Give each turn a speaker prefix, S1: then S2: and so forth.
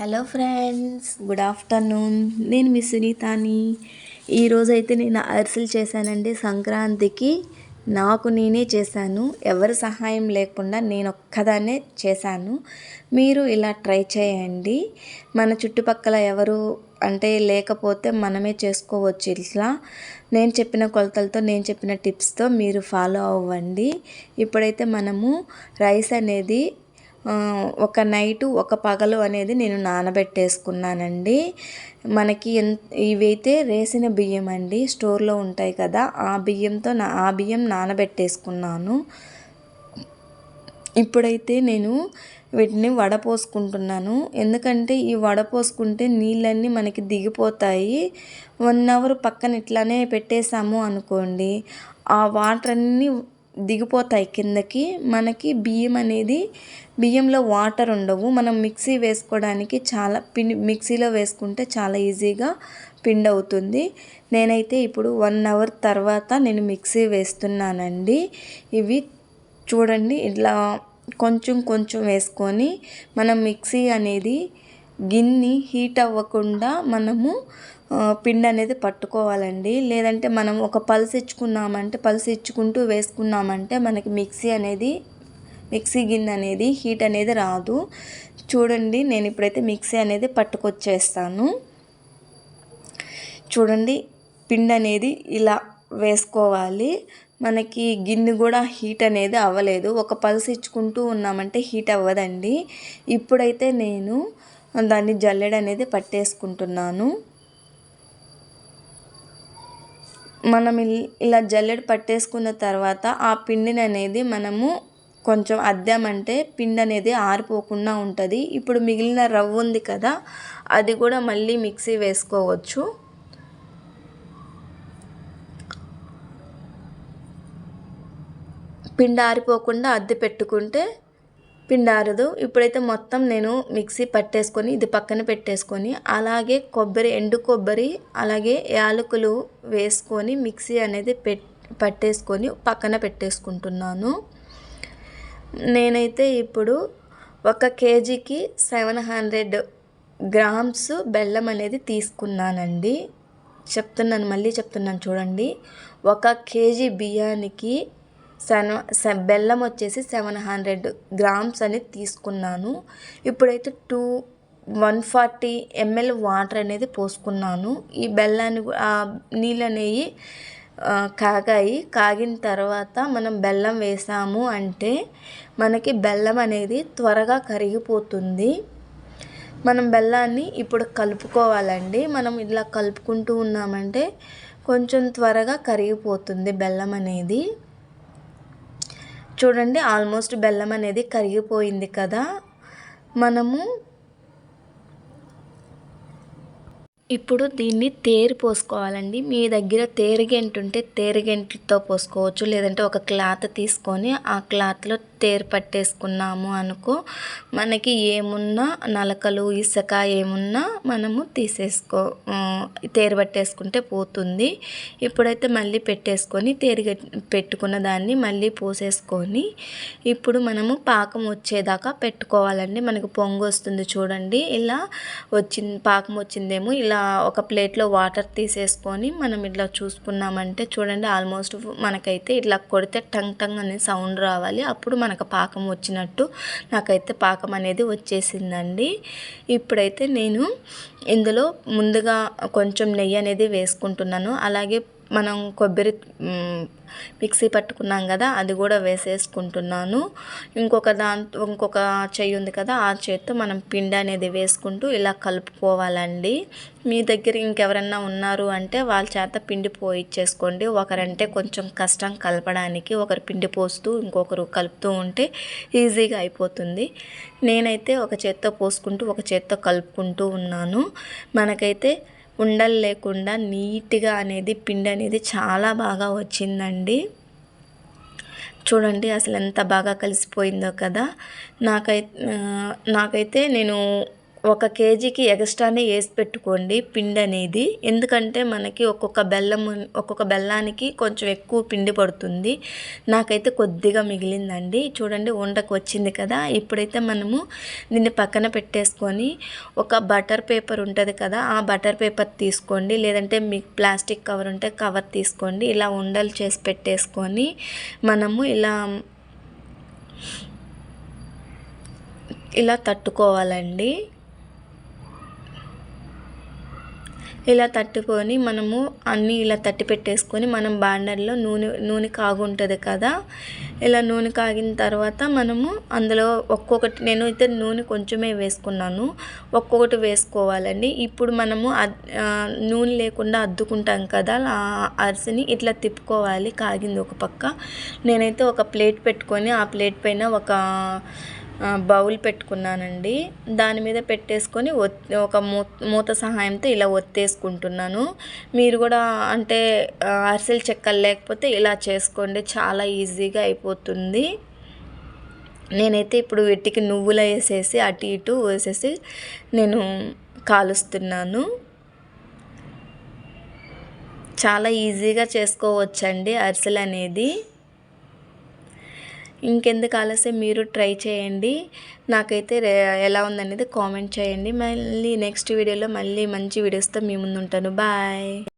S1: Hello friends good afternoon. నేను మీ సునీతాని. ఈరోజైతే నేను అరిసెలు చేశానండి. సంక్రాంతికి నాకు నేనే చేశాను. ఎవరి సహాయం లేకుండా నేను ఒక్కదాన్నే చేశాను. మీరు ఇలా ట్రై చేయండి. మన చుట్టుపక్కల ఎవరు అంటే లేకపోతే మనమే చేసుకోవచ్చు ఇట్లా. నేను చెప్పిన కొలతలతో నేను చెప్పిన టిప్స్తో మీరు ఫాలో అవ్వండి. ఇప్పుడైతే మనము రైస్ అనేది ఒక నైటు ఒక పగలు అనేది నేను నానబెట్టేసుకున్నానండి. మనకి ఇవైతే రేసిన బియ్యం అండి స్టోర్లో ఉంటాయి కదా ఆ బియ్యంతో నా ఆ బియ్యం నానబెట్టేసుకున్నాను. ఇప్పుడైతే నేను వీటిని వడపోసుకుంటున్నాను. ఎందుకంటే ఈ వడపోసుకుంటే నీళ్ళన్నీ మనకి దిగిపోతాయి. వన్ అవర్ పక్కన ఇట్లానే పెట్టేసాము అనుకోండి ఆ వాటర్ అన్నీ దిగిపోతాయి కిందకి. మనకి బియ్యం అనేది బియ్యంలో వాటర్ ఉండవు. మనం మిక్సీ వేసుకోవడానికి చాలా పిండి మిక్సీలో వేసుకుంటే చాలా ఈజీగా పిండి అవుతుంది నేనైతే ఇప్పుడు వన్ అవర్ తర్వాత నేను మిక్సీ వేస్తున్నానండి. ఇవి చూడండి ఇట్లా కొంచెం కొంచెం వేసుకొని మనం మిక్సీ అనేది గిన్నె హీట్ అవ్వకుండా మనము పిండి అనేది పట్టుకోవాలండి. లేదంటే మనం ఒక పల్స్ ఇచ్చుకున్నామంటే పల్స్ ఇచ్చుకుంటూ వేసుకున్నామంటే మనకి మిక్సీ అనేది మిక్సీ గిన్నె అనేది హీట్ అనేది రాదు. చూడండి నేను ఇప్పుడైతే మిక్సీ అనేది పట్టుకొచ్చేస్తాను. చూడండి పిండి అనేది ఇలా వేసుకోవాలి. మనకి గిన్నె కూడా హీట్ అనేది అవ్వలేదు. ఒక పల్స్ ఇచ్చుకుంటూ ఉన్నామంటే హీట్ అవ్వదండి. ఇప్పుడైతే నేను దాన్ని జల్లెడ అనేది పట్టేసుకుంటున్నాను. మనం ఇలా జల్లెడ పట్టేసుకున్న తర్వాత ఆ పిండిని అనేది మనము కొంచెం అద్దామంటే పిండి అనేది ఆరిపోకుండా ఉంటుంది. ఇప్పుడు మిగిలిన రవ్వ ఉంది కదా అది కూడా మళ్ళీ మిక్సీ వేసుకోవచ్చు. పిండి ఆరిపోకుండా అద్దె పెట్టుకుంటే పిండారదు. ఇప్పుడైతే మొత్తం నేను మిక్సీ పట్టేసుకొని ఇది పక్కన పెట్టేసుకొని అలాగే కొబ్బరి ఎండు కొబ్బరి అలాగే యాలకులు వేసుకొని మిక్సీ అనేది పెట్ పట్టేసుకొని పక్కన పెట్టేసుకుంటున్నాను. నేనైతే ఇప్పుడు ఒక కేజీకి సెవెన్ హండ్రెడ్ గ్రామ్స్ బెల్లం అనేది తీసుకున్నానండి. చెప్తున్నాను మళ్ళీ చెప్తున్నాను చూడండి. ఒక కేజీ బియ్యానికి సెవెన్ బెల్లం వచ్చేసి సెవెన్ హండ్రెడ్ గ్రామ్స్ అని తీసుకున్నాను. ఇప్పుడైతే two one forty ML water అనేది పోసుకున్నాను. ఈ బెల్లాన్ని నీళ్ళు అనేవి కాగాయి. కాగిన తర్వాత మనం బెల్లం వేసాము అంటే మనకి బెల్లం అనేది త్వరగా కరిగిపోతుంది. మనం బెల్లాన్ని ఇప్పుడు కలుపుకోవాలండి. మనం ఇలా కలుపుకుంటూ ఉన్నామంటే కొంచెం త్వరగా కరిగిపోతుంది బెల్లం అనేది. చూడండి ఆల్మోస్ట్ బెల్లం అనేది కరిగిపోయింది కదా. మనము ఇప్పుడు దీన్ని తేరు పోసుకోవాలండి. మీ దగ్గర తేరుగెంటు ఉంటే తేరుగెంటుతో పోసుకోవచ్చు. లేదంటే ఒక క్లాత్ తీసుకొని ఆ క్లాత్లో తేరు పట్టేసుకున్నాము అనుకో మనకి ఏమున్నా నలకలు ఇసుక ఏమున్నా మనము తీసేసుకో తేరు పట్టేసుకుంటే పోతుంది. ఇప్పుడైతే మళ్ళీ పెట్టేసుకొని తేరు పెట్టుకున్న దాన్ని మళ్ళీ పోసేసుకొని ఇప్పుడు మనము పాకం వచ్చేదాకా పెట్టుకోవాలండి. మనకు పొంగు వస్తుంది చూడండి. ఇలా వచ్చింది పాకం వచ్చిందేమో ఇలా ఒక ప్లేట్లో వాటర్ తీసేసుకొని మనం ఇట్లా చూసుకున్నామంటే చూడండి ఆల్మోస్ట్ మనకైతే ఇట్లా కొడితే టంగ్ టంగ్ అనే సౌండ్ రావాలి. అప్పుడు మనకు పాకం వచ్చినట్టు నాకైతే పాకం అనేది వచ్చేసిందండి. ఇప్పుడైతే నేను ఇందులో ముందుగా కొంచెం నెయ్యి అనేది వేసుకుంటున్నాను. అలాగే మనం కొబ్బరి మిక్సీ పట్టుకున్నాం కదా అది కూడా వేసేసుకుంటున్నాను. ఇంకొక దాంతో ఇంకొక చెయ్యి ఉంది కదా ఆ చేత్తో మనం పిండి అనేది వేసుకుంటూ ఇలా కలుపుకోవాలండి. మీ దగ్గర ఇంకెవరన్నా ఉన్నారు అంటే వాళ్ళ చేత పిండి పోయిచ్చేసుకోండి. ఒకరంటే కొంచెం కష్టం కలపడానికి ఒకరు పిండి పోస్తూ ఇంకొకరు కలుపుతూ ఉంటే ఈజీగా అయిపోతుంది. నేనైతే ఒక చేత్తో పోసుకుంటూ ఒక చేత్తో కలుపుకుంటూ ఉన్నాను. మనకైతే ఉండలు లేకుండా నీట్గా అనేది పిండి అనేది చాలా బాగా వచ్చిందండి. చూడండి అసలు ఎంత బాగా కలిసిపోయిందో కదా. నాకైతే నాకైతే నేను ఒక కేజీకి ఎక్స్ట్రానే వేసి పెట్టుకోండి పిండి అనేది. ఎందుకంటే మనకి ఒక్కొక్క బెల్లం ఒక్కొక్క బెల్లానికి కొంచెం ఎక్కువ పిండి పడుతుంది. నాకైతే కొద్దిగా మిగిలిందండి. చూడండి ఉండకు వచ్చింది కదా. ఇప్పుడైతే మనము దీన్ని పక్కన పెట్టేసుకొని ఒక బటర్ పేపర్ ఉంటుంది కదా ఆ బటర్ పేపర్ తీసుకోండి. లేదంటే మీకు ప్లాస్టిక్ కవర్ ఉంటే కవర్ తీసుకోండి. ఇలా ఉండలు చేసి పెట్టేసుకొని మనము ఇలా ఇలా తట్టుకోవాలండి. ఇలా తట్టుకొని మనము అన్నీ ఇలా తట్టి పెట్టేసుకొని మనం బాండర్లో నూనె నూనె కాగుంటుంది కదా. ఇలా నూనె కాగిన తర్వాత మనము అందులో ఒక్కొక్కటి నేను అయితే నూనె కొంచెమే వేసుకున్నాను. ఒక్కొక్కటి వేసుకోవాలండి. ఇప్పుడు మనము నూనె లేకుండా అద్దుకుంటాం కదా అరిసిని ఇట్లా తిప్పుకోవాలి కాగింది ఒక పక్క. నేనైతే ఒక ప్లేట్ పెట్టుకొని ఆ ప్లేట్ పైన ఒక బౌల్ పెట్టుకున్నానండి. దాని మీద పెట్టేసుకొని ఒక మూత సహాయంతో ఇలా ఒత్తేసుకుంటున్నాను. మీరు కూడా అంటే అరిసెలు చెక్కలు లేకపోతే ఇలా చేసుకోండి. చాలా ఈజీగా అయిపోతుంది. నేనైతే ఇప్పుడు వీటికి నువ్వులు వేసేసి అటు ఇటు వేసేసి నేను కాలుస్తున్నాను. చాలా ఈజీగా చేసుకోవచ్చండి అరిసెలు అనేది. ఇంకెందుకు ఆలస్యం మీరు ట్రై చేయండి. నాకైతే ఎలా ఉందనేది కామెంట్ చేయండి. మళ్ళీ నెక్స్ట్ వీడియోలో మళ్ళీ మంచి వీడియోస్తో మీ ముందు ఉంటాను బాయ్.